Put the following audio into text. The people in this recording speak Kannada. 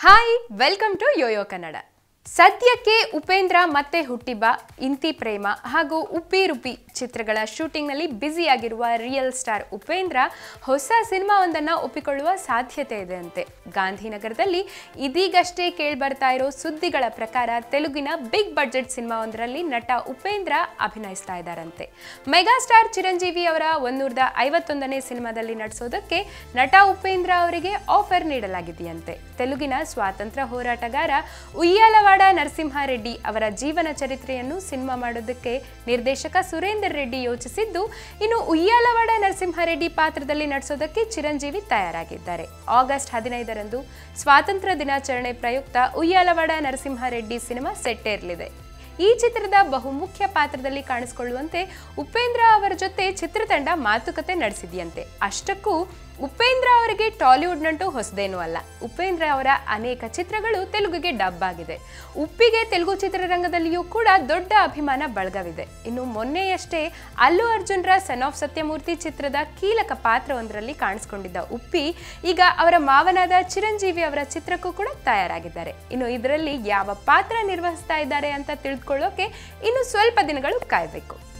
hi welcome to Yoyo Kannada ಸದ್ಯಕ್ಕೆ ಉಪೇಂದ್ರ ಮತ್ತೆ ಹುಟ್ಟಿಬ ಇಂತಿ ಪ್ರೇಮ ಹಾಗೂ ಉಪ್ಪಿ ರುಪಿ ಚಿತ್ರಗಳ ಶೂಟಿಂಗ್ನಲ್ಲಿ ಬ್ಯುಸಿಯಾಗಿರುವ ರಿಯಲ್ ಸ್ಟಾರ್ ಉಪೇಂದ್ರ ಹೊಸ ಸಿನಿಮಾವೊಂದನ್ನು ಒಪ್ಪಿಕೊಳ್ಳುವ ಸಾಧ್ಯತೆ ಇದೆ ಅಂತೆ. ಗಾಂಧಿನಗರದಲ್ಲಿ ಇದೀಗಷ್ಟೇ ಕೇಳ್ಬರ್ತಾ ಇರೋ ಸುದ್ದಿಗಳ ಪ್ರಕಾರ ತೆಲುಗಿನ ಬಿಗ್ ಬಡ್ಜೆಟ್ ಸಿನಿಮಾವೊಂದರಲ್ಲಿ ನಟ ಉಪೇಂದ್ರ ಅಭಿನಯಿಸ್ತಾ ಇದ್ದಾರಂತೆ. ಮೆಗಾಸ್ಟಾರ್ ಚಿರಂಜೀವಿ ಅವರ ಒಂದೂರದ ಐವತ್ತೊಂದನೇ ಸಿನಿಮಾದಲ್ಲಿ ನಟಿಸೋದಕ್ಕೆ ನಟ ಉಪೇಂದ್ರ ಅವರಿಗೆ ಆಫರ್ ನೀಡಲಾಗಿದೆಯಂತೆ. ತೆಲುಗಿನ ಸ್ವಾತಂತ್ರ್ಯ ಹೋರಾಟಗಾರ ಉಯ್ಯಾಲವಾಡ ನರಸಿಂಹಾರೆಡ್ಡಿ ಅವರ ಜೀವನ ಚರಿತ್ರೆಯನ್ನು ಸಿನಿಮಾ ಮಾಡೋದಕ್ಕೆ ನಿರ್ದೇಶಕ ಸುರೇಂದ್ರ ರೆಡ್ಡಿ ಯೋಚಿಸಿದ್ದು, ಇನ್ನು ಉಯ್ಯಾಲವಾಡ ನರಸಿಂಹಾರೆಡ್ಡಿ ಪಾತ್ರದಲ್ಲಿ ನಡೆಸೋದಕ್ಕೆ ಚಿರಂಜೀವಿ ತಯಾರಾಗಿದ್ದಾರೆ. ಆಗಸ್ಟ್ ಹದಿನೈದರಂದು ಸ್ವಾತಂತ್ರ್ಯ ದಿನಾಚರಣೆ ಪ್ರಯುಕ್ತ ಉಯ್ಯಾಲವಾಡ ನರಸಿಂಹಾರೆಡ್ಡಿ ಸಿನಿಮಾ ಸೆಟ್ಟೇರಲಿದೆ. ಈ ಚಿತ್ರದ ಬಹುಮುಖ್ಯ ಪಾತ್ರದಲ್ಲಿ ಕಾಣಿಸಿಕೊಳ್ಳುವಂತೆ ಉಪೇಂದ್ರ ಅವರ ಜೊತೆ ಚಿತ್ರತಂಡ ಮಾತುಕತೆ ನಡೆಸಿದೆಯಂತೆ. ಅಷ್ಟಕ್ಕೂ ಉಪೇಂದ್ರ ಅವರಿಗೆ ಟಾಲಿವುಡ್ ನಂಟು ಹೊಸದೇನೂ ಅಲ್ಲ. ಉಪೇಂದ್ರ ಅವರ ಅನೇಕ ಚಿತ್ರಗಳು ತೆಲುಗಿಗೆ ಡಬ್ ಆಗಿದೆ. ಉಪ್ಪಿಗೆ ತೆಲುಗು ಚಿತ್ರರಂಗದಲ್ಲಿಯೂ ಕೂಡ ದೊಡ್ಡ ಅಭಿಮಾನ ಬಳಗವಿದೆ. ಇನ್ನು ಮೊನ್ನೆಯಷ್ಟೇ ಅಲ್ಲು ಅರ್ಜುನ್ರ ಸನ್ ಆಫ್ ಸತ್ಯಮೂರ್ತಿ ಚಿತ್ರದ ಕೀಲಕ ಪಾತ್ರವೊಂದರಲ್ಲಿ ಕಾಣಿಸ್ಕೊಂಡಿದ್ದ ಉಪ್ಪಿ, ಈಗ ಅವರ ಮಾವನಾದ ಚಿರಂಜೀವಿ ಅವರ ಚಿತ್ರಕ್ಕೂ ಕೂಡ ತಯಾರಾಗಿದ್ದಾರೆ. ಇನ್ನು ಇದರಲ್ಲಿ ಯಾವ ಪಾತ್ರ ನಿರ್ವಹಿಸ್ತಾ ಇದ್ದಾರೆ ಅಂತ ತಿಳಿದುಕೊಳ್ಳೋಕೆ ಇನ್ನು ಸ್ವಲ್ಪ ದಿನಗಳು ಕಾಯಬೇಕು.